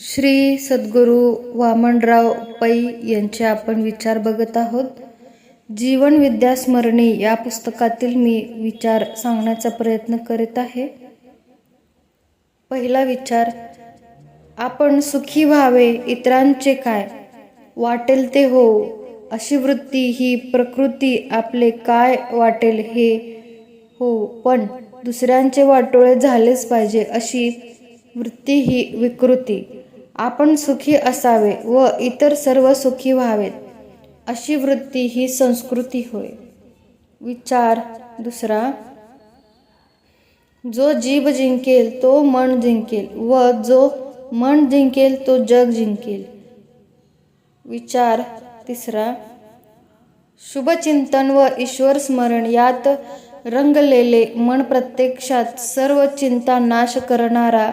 श्री सद्गुरू वामनराव पै यांचे आपण विचार बघत आहोत. जीवन विद्यास्मरणी या पुस्तकातील मी विचार सांगण्याचा प्रयत्न करीत आहे. पहिला विचार आपण सुखी व्हावे इतरांचे काय? वाटेल ते हो अशी वृत्ती ही प्रकृती आपले काय वाटेल हे हो पण दुसऱ्यांचे वाटोळे झालेच पाहिजे अशी वृत्ती ही विकृती. आपण सुखी असावे व इतर सर्व सुखी व्हावेत. अशी वृत्ती ही संस्कृती होय. विचार दुसरा जो जीभ जिंकेल तो मन जिंकेल व जो मन जिंकेल तो जग जिंकेल. विचार तिसरा शुभचिंतन व ईश्वर स्मरण यात रंगलेले मन प्रत्यक्षात सर्व चिंता नाश करणारा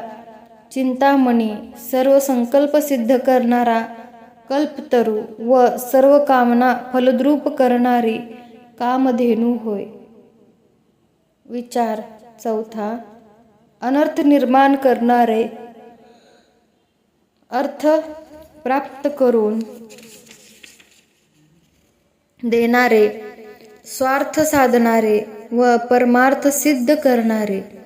चिंतामणी सर्व संकल्प सिद्ध करणारा कल्पतरू व सर्व कामना फलद्रूप करणारी कामधेनू होय. विचार चौथा अनर्थ निर्माण करणारे अर्थ प्राप्त करून देणारे स्वार्थ साधणारे व परमार्थ सिद्ध करणारे.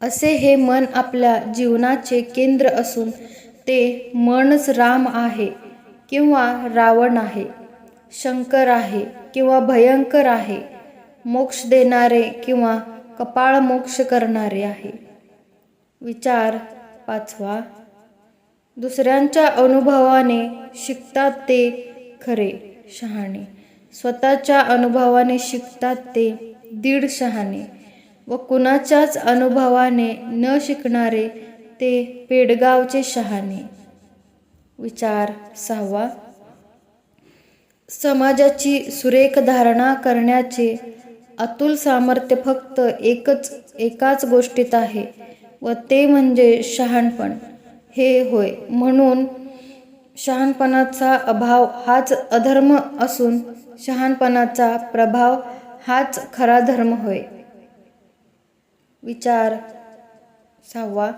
असे हे मन आपल्या जीवनाचे केंद्र असून ते मनच राम आहे किंवा रावण आहे शंकर आहे किंवा भयंकर आहे मोक्ष देणारे किंवा कपाळ मोक्ष करणारे आहे. विचार पाचवा. दुसऱ्यांच्या अनुभवाने शिकतात ते खरे शहाणे. स्वतःच्या अनुभवाने शिकतात ते दीड शहाणे. व कुणाच्याच अनुभवाने न शिकणारे ते पेडगावचे शहाणे. विचार सहावा. समाजाची सुरेख धारणा करण्याचे अतुल सामर्थ्य फक्त एकच एकाच गोष्टीत आहे व ते म्हणजे शहाणपण. हे होय. म्हणून शहाणपणाचा अभाव हाच अधर्म असून शहाणपणाचा प्रभाव हाच खरा धर्म होय. विचार. सहावा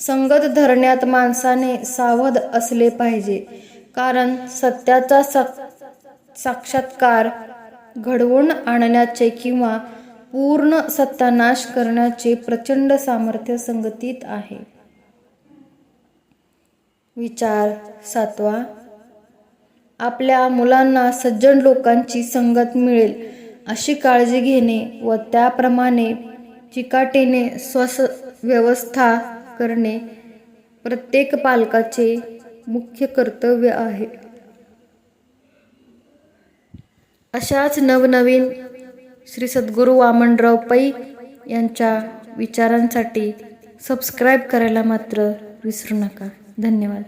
संगत धरण्यात माणसाने सावध असले पाहिजे कारण सत्याचा साक्षात्कार घडवून आणण्याचे किंवा पूर्ण सत्यानाश करण्याचे प्रचंड सामर्थ्य संगतीत आहे. विचार. सातवा आपल्या मुलांना सज्जन लोकांची संगत मिळेल अशी काळजी घेणे व त्याप्रमाणे चिकाटीने स्वस व्यवस्था करणे प्रत्येक पालकाचे मुख्य कर्तव्य आहे. अशाच नवनवीन श्री सद्गुरू वामनराव पै यांच्या विचारांसाठी सबस्क्राईब करायला मात्र विसरू नका. धन्यवाद.